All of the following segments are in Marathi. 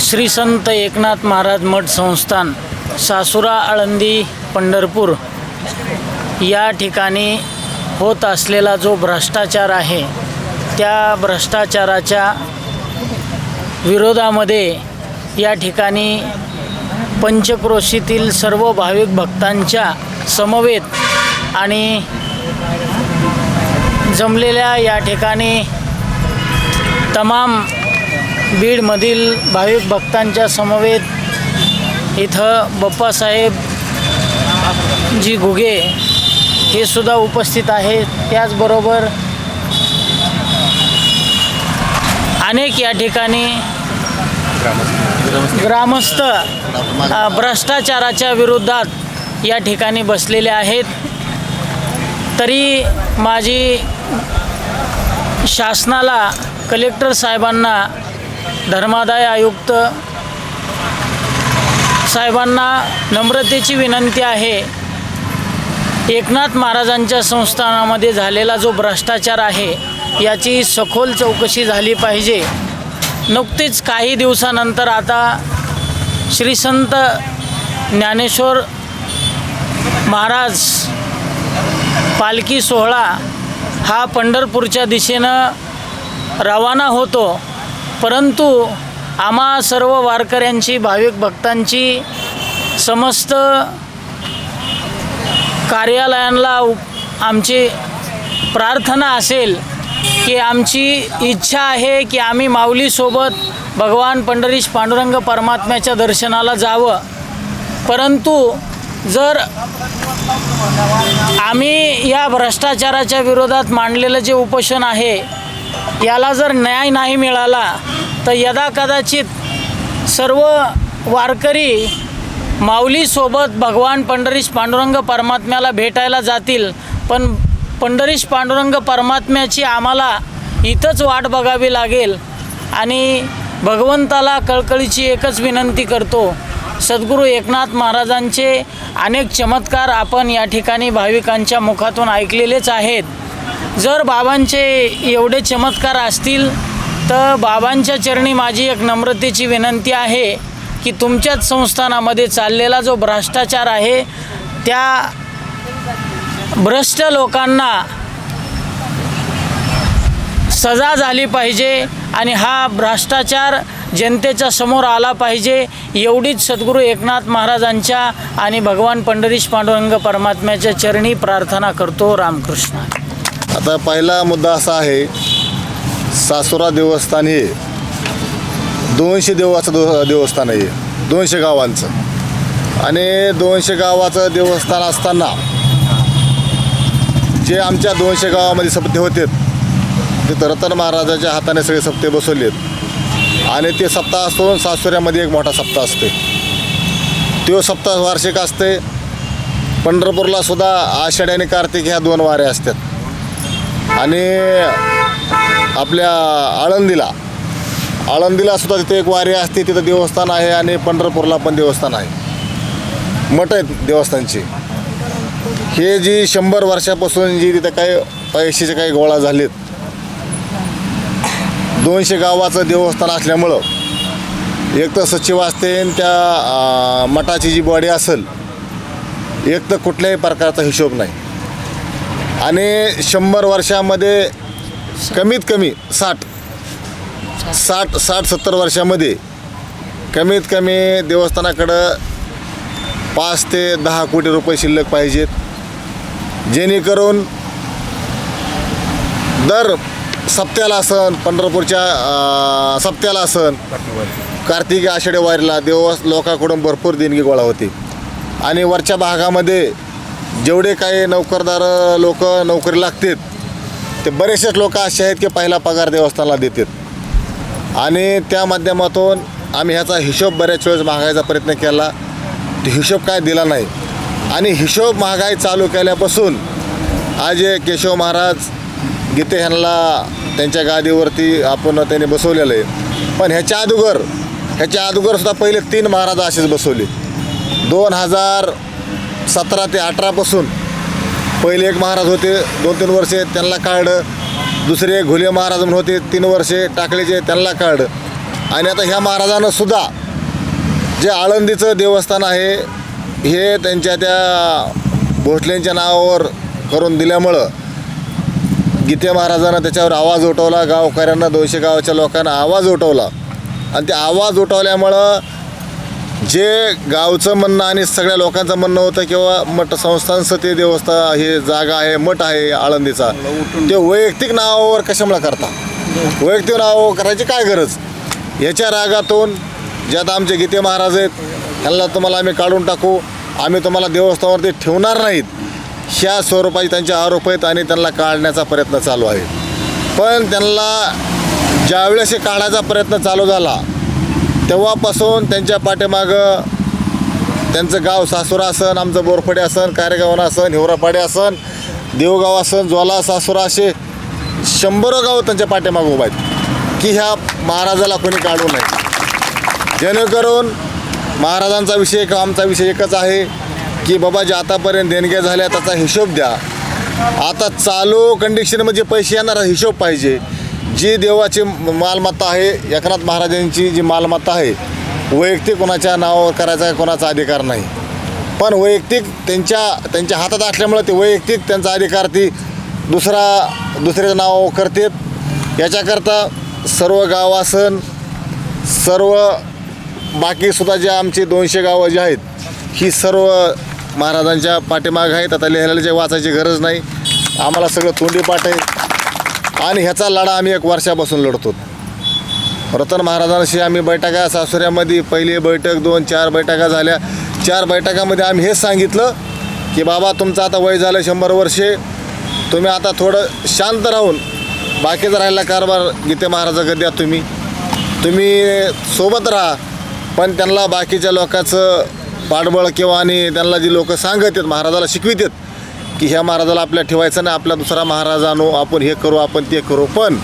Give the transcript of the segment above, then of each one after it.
श्री संत एकनाथ महाराज मठ संस्थान सासुरा आळंदी पंढरपूर. या ठिकाणी होत असलेला जो भ्रष्टाचार आहे त्या भ्रष्टाचाराच्या विरोधामध्ये या ठिकाणी पंचक्रोशीतील सर्व भाविक भक्तांच्या समवेत आणि जमलेल्या या ठिकाणी तमाम बीडमधील भाविक भक्तांच्या समवेत इथं बप्पासाहेब जी घुगे हे सुद्धा उपस्थित आहेत. त्याचबरोबर अनेक या ठिकाणी ग्रामस्थ भ्रष्टाचाराच्या विरोधात या ठिकाणी बसलेले आहेत. तरी माझी शासनाला कलेक्टर साहेबांना धर्मादाय आयुक्त साहेबांना नम्रतेची विनंती आहे. एकनाथ महाराजांच्या संस्थानामध्ये झालेला जो भ्रष्टाचार आहे याची सखोल चौकशी झाली पाहिजे. नुकतीच काही दिवसानंतर आता श्री संत ज्ञानेश्वर महाराज पालखी सोहळा हा पंढरपूरच्या दिशेनं रवाना होतो. परंतु आम्हा सर्व वारकऱ्यांची भाविक भक्तांची समस्त कार्यालयांना आमची प्रार्थना असेल की आमची इच्छा आहे की आम्ही माऊलीसोबत भगवान पंढरीश पांडुरंग परमात्म्याच्या दर्शनाला जावं. परंतु जर आम्ही या भ्रष्टाचाराच्या विरोधात मांडलेलं जे उपोषण आहे याला जर न्याय नाही मिळाला तर यदा कदाचित सर्व वारकरी माऊलीसोबत भगवान पंढरीश पांडुरंग परमात्म्याला भेटायला जातील पण पंढरीश पांडुरंग परमात्म्याची आम्हाला इथंच वाट बघावी लागेल आणि भगवंताला कळकळीची एकच विनंती करतो सद्गुरू एकनाथ महाराजांचे अनेक चमत्कार आपण या ठिकाणी भाविकांच्या मुखातून ऐकलेलेच आहेत. जर बाबांचे एवढे चमत्कार असतील तर बाबांच्या चरणी माझी एक नम्रतेची विनंती आहे की तुमच्याच संस्थानामध्ये चाललेला जो भ्रष्टाचार आहे त्या भ्रष्ट लोकांना सजा झाली पाहिजे आणि हा भ्रष्टाचार जनतेच्या समोर आला पाहिजे एवढीच सद्गुरू एकनाथ महाराजांच्या आणि भगवान पंढरीश पांडुरंग परमात्म्याच्या चरणी प्रार्थना करतो रामकृष्ण. आता पहिला मुद्दा असा आहे सासुरा देवस्थान हे दोनशे देवाचं दो देवस्थान आहे दोनशे गावांचं. आणि दोनशे गावाचं देवस्थान असताना जे आमच्या दोनशे गावामध्ये सप्ते होते ते रतन महाराजाच्या हाताने सगळे सप्ते बसवलेत आणि ते सप्ताह असून सासुऱ्यामध्ये एक मोठा सप्ताह असते तो सप्ताह वार्षिक असते पंढरपूरला सुद्धा आषाढी आणि कार्तिक ह्या दोन वाऱ्या असतात. आणि आपल्या आळंदीला. आळंदीला सुद्धा तिथे एक वारी असते तिथं देवस्थान आहे आणि पंढरपूरला पण देवस्थान आहे. मठ आहेत देवस्थानची. हे जी शंभर वर्षापासून जी तिथं काही पैशाचे काही गोळा झालेत दोनशे गावाचं देवस्थान असल्यामुळं एक तर सचिव असते आणि त्या मठाची जी बॉडी असेल एक तर कुठल्याही प्रकारचा हिशोब नाही. आणि शंभर वर्षामध्ये कमीत कमी साठ साठ साठ सत्तर वर्षामध्ये कमीत कमी देवस्थानाकडं पाच ते दहा कोटी रुपये शिल्लक पाहिजेत. जेणेकरून दर सप्त्याला सण पंढरपूरच्या सप्त्याला सण कार्तिकी आषाढी वारीला देव लोकांकडून भरपूर देणगी गोळा होते. आणि वरच्या भागामध्ये जेवढे काही नोकरदार लोक नोकरी लागतात ते बरेचसेच लोक असे आहेत की पहिला पगार देवस्थानाला देतात. आणि त्या माध्यमातून आम्ही ह्याचा हिशोब बऱ्याच वेळेस मागायचा प्रयत्न केला. तो हिशोब काय दिला नाही. आणि हिशोब महागाई चालू केल्यापासून आज केशव महाराज गीते ह्यांना त्यांच्या गादीवरती आपण त्यांनी बसवलेलं आहे. पण ह्याच्या अगोदर ह्याच्या अगोदरसुद्धा पहिले तीन महाराज असेच बसवले. दोन हजार सतरा ते अठरापासून पहिले एक महाराज होते दोन तीन वर्षे त्यांना काढलं दुसरे घुले महाराज म्हणून होते तीन वर्षे टाकळीचे त्यांना काढलं आणि आता ह्या महाराजानं सुद्धा जे आळंदीचं देवस्थान आहे हे त्यांच्या त्या भोसलेंच्या नावावर करून दिल्यामुळं गीते महाराजानं त्याच्यावर आवाज उठवला गावकऱ्यांना दोनशे गावाच्या लोकांना आवाज उठवला. आणि ते आवाज उठवल्यामुळं जे गावचं म्हणणं आणि सगळ्या लोकांचं म्हणणं होतं किंवा मठ संस्थांचं ते देवस्थान हे जागा आहे मठ आहे आळंदीचा. ते वैयक्तिक नावावर कशामुळे करता? वैयक्तिक नावावर करायची काय गरज? याच्या रागातून जे आता आमचे गीते महाराज आहेत त्यांना तुम्हाला आम्ही काढून टाकू. आम्ही तुम्हाला देवस्थानावरती ठेवणार नाहीत. ह्या स्वरूपाचे त्यांचे आरोप आहेत आणि त्यांना काढण्याचा प्रयत्न चालू आहे. पण त्यांना ज्यावेळेस हे काढायचा प्रयत्न चालू झाला तेव्हापासून त्यांच्या पाठीमागं त्यांचं गाव सासुरा असन आमचं बोरफडे असन कारेगावना असन हिवरापाडे असन देवगाव असन ज्वाला सासुरा असे शंभर गाव त्यांच्या पाठीमागं उभा आहेत. की ह्या महाराजाला कोणी काढू नये. जेणेकरून महाराजांचा विषय किंवा आमचा विषय एकच आहे की बाबा जे आतापर्यंत देणग्या झाल्या त्याचा हिशोब द्या. आता चालू कंडिशनमध्ये पैसे येणारा हिशोब पाहिजे. जी देवाची मालमत्ता आहे एकनाथ महाराजांची जी मालमत्ता आहे वैयक्तिक कोणाच्या नावावर करायचा कोणाचा अधिकार नाही. पण वैयक्तिक त्यांच्या त्यांच्या हातात असल्यामुळं ते वैयक्तिक त्यांचा अधिकार ती दुसरा दुसऱ्याच्या नावावर करतात. याच्याकरता सर्व गावासन सर्व बाकीसुद्धा जे आमची दोनशे गावं जी आहेत ही सर्व महाराजांच्या पाठीमाग आहेत. आता लिहायला जे वाचायची गरज नाही. आम्हाला सगळं तोंडी पाठ आहे. आणि ह्याचा लढा आम्ही एक वर्षापासून लढतो. रतन महाराजांशी आम्ही बैठका सासुऱ्यामध्ये पहिली बैठक दोन चार बैठका झाल्या. चार बैठकामध्ये आम्ही हेच सांगितलं की बाबा तुमचं आता वय झालं शंभर वर्षे. तुम्ही आता थोडं शांत राहून बाकीचा राहिला कारभार गीते महाराजाकडे द्या तुम्ही. तुम्ही सोबत राहा पण त्यांना बाकीच्या लोकांचं पाठबळ किंवा आणि त्यांना जी लोकं सांगत आहेत महाराजाला शिकवित आहेत की ह्या महाराजाला आपल्या ठेवायचं नाही आपला दुसरा महाराज आणू आपण हे करू आपण ते करू. पण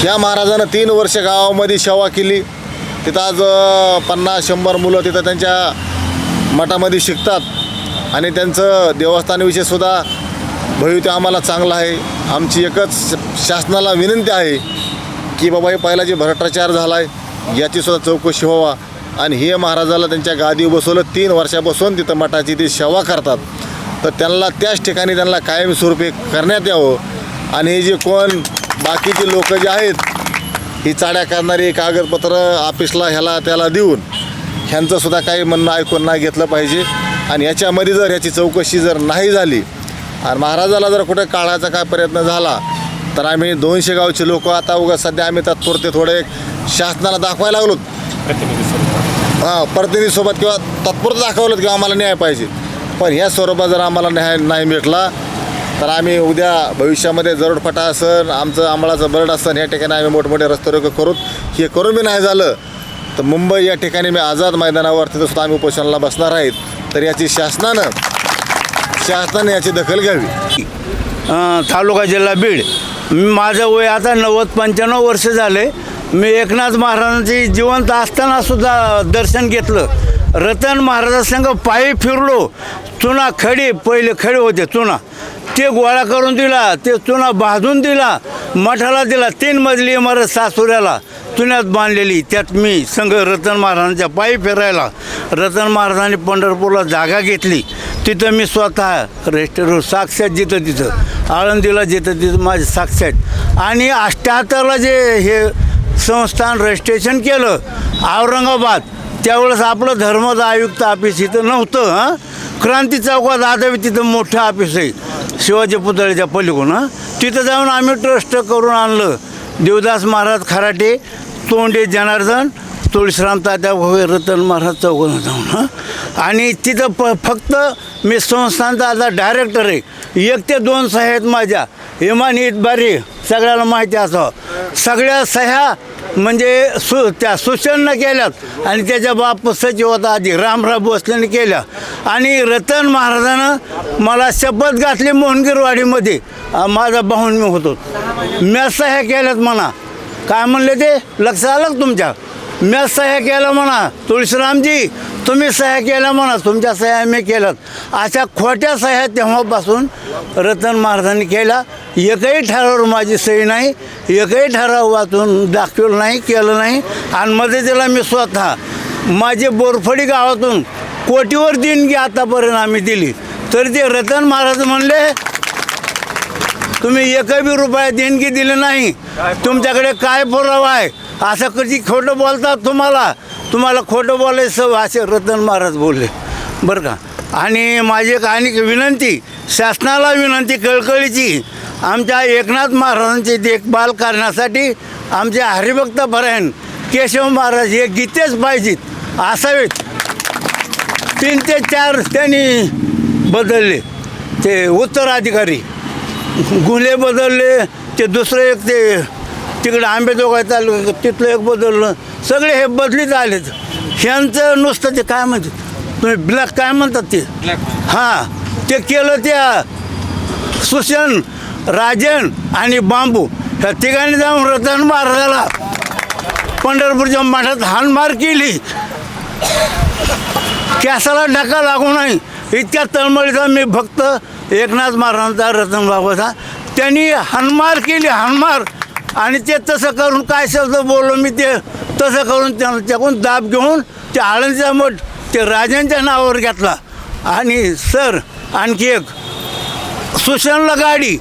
ह्या महाराजानं तीन वर्ष गावामध्ये सेवा केली. तिथं आज पन्नास शंभर मुलं तिथं त्यांच्या मठामध्ये शिकतात. आणि त्यांचं देवस्थानविषयीसुद्धा भविष्य आम्हाला चांगलं आहे. आमची एकच शासनाला विनंती आहे की बाबा हे पहिला जे भ्रष्टाचार झाला आहे याचीसुद्धा चौकशी व्हावा. आणि हे महाराजाला त्यांच्या गादी बसवलं तीन वर्षापासून तिथं मठाची ती सेवा करतात. तर त्यांना त्याच ठिकाणी त्यांना कायमस्वरूपी करण्यात यावं. आणि हे जे कोण बाकीचे लोक जे आहेत ही चाड्या करणारी कागदपत्र ऑफिसला ह्याला त्याला देऊन ह्यांचं सुद्धा काही म्हणणं ऐकून नाही घेतलं पाहिजे. आणि याच्यामध्ये जर ह्याची चौकशी जर नाही झाली आणि महाराजाला जर कुठे काढायचा काय प्रयत्न झाला तर आम्ही दोनशे गावचे लोक आता उगा सध्या आम्ही तात्पुरते थोडे शासनाला दाखवायला लागलो हां प्रतिनिधीसोबत किंवा तात्पुरतं दाखवलं किंवा आम्हाला न्याय पाहिजे. पण ह्या स्वरूपात जर आम्हाला न्याय नाही भेटला तर आम्ही उद्या भविष्यामध्ये जरोडफटा असन आमचं अंमळाचं बरड असन या ठिकाणी आम्ही मोठमोठे रस्ते करू हे करून बी नाही झालं तर मुंबई या ठिकाणी मी आझाद मैदानावर तिथंसुद्धा आम्ही उपोषणाला बसणार आहेत. तर याची शासनानं शासनाने याची दखल घ्यावी. तालुका जिल्हा बीड. मी- माझं वय आता नव्वद पंच्याण्णव वर्ष झाले. मी एकनाथ महाराजांची जिवंत असतानासुद्धा दर्शन घेतलं. रतन महाराजासंग पायी फिरलो. चुना खडी पहिले खडे होते चुना. ते गोळा करून दिला ते चुना भाजून दिला मठाला दिला. तीन मजली इमारत सासुऱ्याला चुन्यात बांधलेली. त्यात मी संघ रतन महाराजांच्या पायी फिरायला रतन महाराजांनी पंढरपूरला जागा घेतली. तिथं मी स्वतः रेस्टोरंट साक्षात जिथं तिथं आळंदीला जिथं तिथं माझे साक्षात. आणि अष्ट्याहत्तरला जे हे संस्थान रजिस्ट्रेशन केलं औरंगाबाद त्यावेळेस आपलं धर्मदा आयुक्त ऑफिस इथं नव्हतं हां? क्रांती चौकात आधावी तिथं मोठं ऑफिस आहे शिवाजी पुतळ्याच्या पलीकडून हां? तिथं जाऊन आम्ही ट्रस्ट करून आणलं. देवदास महाराज खराटे तोंडे जनार्दन तुळशीराम तात्या भोवे रतन महाराज चौकात जाऊन हां? आणि तिथं प फक्त मी संस्थानचा आता डायरेक्टर आहे. एक ते दोन सह्या आहेत माझ्या. इमान इतबारी सगळ्याला माहिती असावं. सगळ्या सह्या म्हणजे सु त्या सूचना केल्यात. आणि त्याच्या बाप सचिव होता आधी रामराव भोसलेने केल्या. आणि रतन महाराजानं मला शपथ घातली मोहनगिरवाडीमध्ये. माझा भाऊन मी होतो. म्या सह्या केल्यात म्हणा. काय म्हणले ते? लक्ष आलं तुमच्या? म्या सह्या केल्या म्हणा तुळशीरामजी. तुम्ही सह्या केल्या म्हणा तुमच्या सह्या मी केल्यात. अशा खोट्या सह्या तेव्हापासून रतन महाराजांनी केल्या. एकही ठरावर माझी सही नाही एकही ठराव वाचून दाखवलं नाही केलं नाही. आणि मदतीला मी स्वतः. माझे बोरफडी गावातून कोटीवर देणगी आतापर्यंत आम्ही दिली. तरी ते रतन महाराज म्हणले तुम्ही एकही बी रुपया देणगी दिली नाही. तुमच्याकडे काय पुरावा आहे? असं कधी खोटं बोलतात तुम्हाला? तुम्हाला खोटं बोलायचं सवय असे रतन महाराज बोलले. बरं का? आणि माझी एक आणि विनंती शासनाला विनंती कळकळीची आमच्या एकनाथ महाराजांची देखभाल करण्यासाठी आमचे हरिभक्त परायण केशव महाराज हे गीतेच पाहिजेत असावेत. तीन ते चार त्यांनी बदलले ते उत्तराधिकारी. गुन्हे बदलले ते दुसरं एक ते तिकडे आंबेजोगाई तालुका तिथलं एक बदललं. सगळे हे बदलीत आलेत ह्यांचं नुसतं ते काय म्हणतात? तुम्ही ब्लॅक काय म्हणतात ते? हां ते केलं त्या सुशन राजन आणि बांबू. ह्या तिघांनी जाऊन रतन महाराजाला पंढरपूरच्या मठात हानमार केली. कॅसाला ढका लागू नाही इतक्या तळमळीचा मी भक्त एकनाथ महाराजांचा रतन बाबाचा. त्यांनी हनमार केली हनमार. आणि ते तसं करून काय शब्द बोललो मी ते तसं करून त्यांच्याकडून दाब घेऊन ते आळंदीचा मठ ते राजांच्या नावावर घेतला. आणि सर आणखी एक सुशांतला गाडी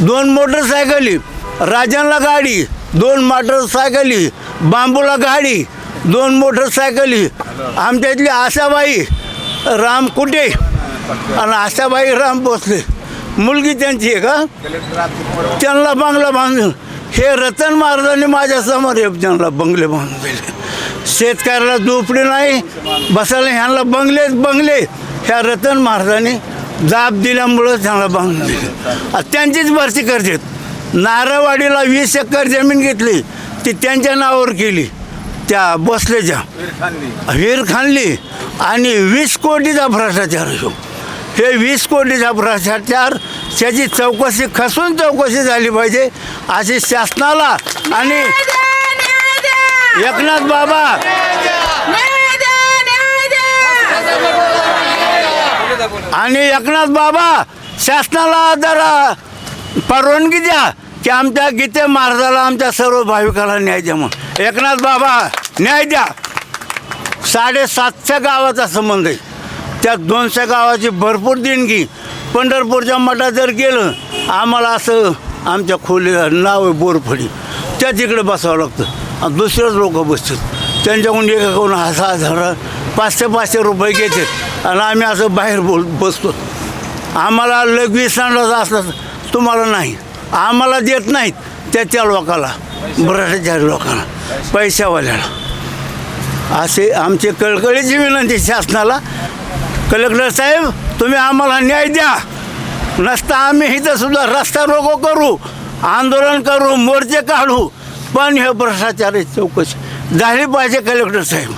दोन मोटरसायकली राजांना गाडी दोन मोटरसायकली बांबूला गाडी दोन मोटरसायकली आमच्या इथली आशाबाई राम कुटे आणि आशाबाई राम भोसले. मुलगी त्यांची आहे का त्यांना बांगला बांधून हे रतन महाराजांनी माझ्यासमोर हे बंगले बांधून दिले. शेतकऱ्याला झोपडी नाही बसायला ह्यांना बंगलेच बंगले. ह्या रतन महाराजांनी जाब दिल्यामुळं त्यांना बांधून दिले. त्यांचीच भरती करतात नारळवाडीला वीस एकर जमीन घेतली ती त्यांच्या नावावर केली. त्या बसलेच्या. वीर खानली. आणि वीस कोटीचा भ्रष्टाचार हे वीस कोटीचा भ्रष्टाचार त्याची चौकशी खसून चौकशी झाली पाहिजे अशी शासनाला आणि एकनाथ बाबा. आणि एकनाथ बाबा शासनाला जरा परवानगी द्या की आमच्या गीते महाराजाला आमच्या सर्व भाविकाला न्याय द्या मग एकनाथ बाबा न्याय द्या. साडेसातशे गावाचा संबंध आहे. त्या दोनशे गावाची भरपूर देणगी पंढरपूरच्या मठात जर गेलं आम्हाला असं आमच्या खोली नाव आहे बोरफडी. त्या तिकडे बसावं लागतं. आणि दुसरेच लोक बसतात. त्यांच्याकडून एकाकडून हसा हजार पाचशे पाचशे रुपये घेतात आणि आम्ही असं बाहेर बोल बसतो. आम्हाला लगवी सांडायचं असलं तुम्हाला नाही. आम्हाला देत नाहीत. त्याच्या लोकाला भ्रष्टाचारी लोकांना पैशावाल्याला. असे आमचे कळकळीची विनंती शासनाला. कलेक्टर साहेब तुम्ही आम्हाला न्याय द्या. नसता आम्ही इथं सुद्धा रस्ता रोको करू आंदोलन करू मोर्चे काढू. पण हे भ्रष्टाचाराची चौकशी. झाली पाहिजे कलेक्टर साहेब.